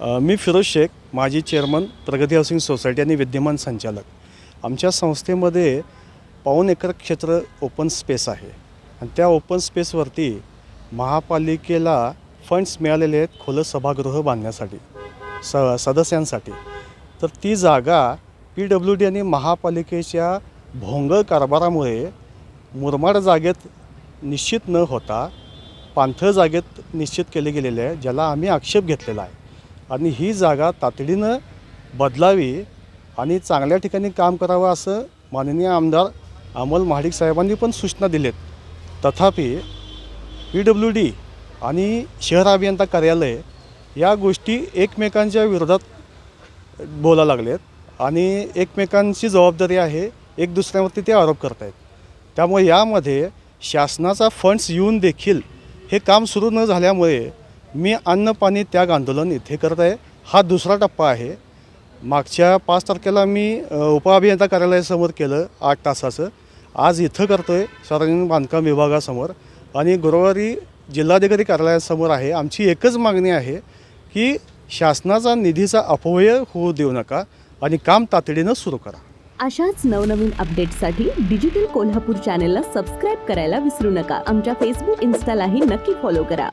मी फिरोज शेख माजी चेअरमन प्रगती housing society आणि विद्यमान संचालक. आमच्या संस्थेमध्ये पाऊन एकर क्षेत्र ओपन स्पेस आहे. आणि त्या ओपन स्पेसवरती महापालिकेला फंड्स मिळालेले आहेत खुलं सभागृह बांधण्यासाठी स सदस्यांसाठी. तर ती जागा पी डब्ल्यू डी आणि महापालिकेच्या भोंगळ कारभारामुळे मुरमाड जागेत निश्चित न होता पाणथळ जागेत निश्चित केले गेलेले आहे ज्याला आम्ही आक्षेप घेतलेला आहे. आणि ही जागा तातडीनं बदलावी आणि चांगल्या ठिकाणी काम करावं असं माननीय आमदार अमोल महाडिक साहेबांनी पण सूचना दिलेत तथापि पी डब्ल्यू डी आणि शहर अभियंता कार्यालय या गोष्टी एकमेकांच्या विरोधात बोला लागलेत आणि एकमेकांची जबाबदारी आहे एक दुसऱ्यावरती ते आरोप करत आहेत त्यामुळे यामध्ये शासनाचा फंड्स येऊन देखील हे काम सुरू न झाल्यामुळे मी अन्न पाणी त्याग आंदोलन इथे करत आहे. हा दुसरा टप्पा आहे. मागच्या पाच तारखेला मी उपअभियंता कार्यालयासमोर केलं आठ तासाचं. आज इथं करतो आहे सार्वजनिक बांधकाम विभागासमोर. आणि गुरुवारी जिल्हाधिकारी कार्यालयासमोर आहे. आमची एकच मागणी आहे की शासनाचा निधीचा अपव्यय होऊ देऊ नका आणि काम तातडीनं सुरू करा. अशाच नवनवीन अपडेट्ससाठी डिजिटल कोल्हापूर चॅनेलला सबस्क्राईब करायला विसरू नका. आमच्या फेसबुक इन्स्टालाही नक्की फॉलो करा.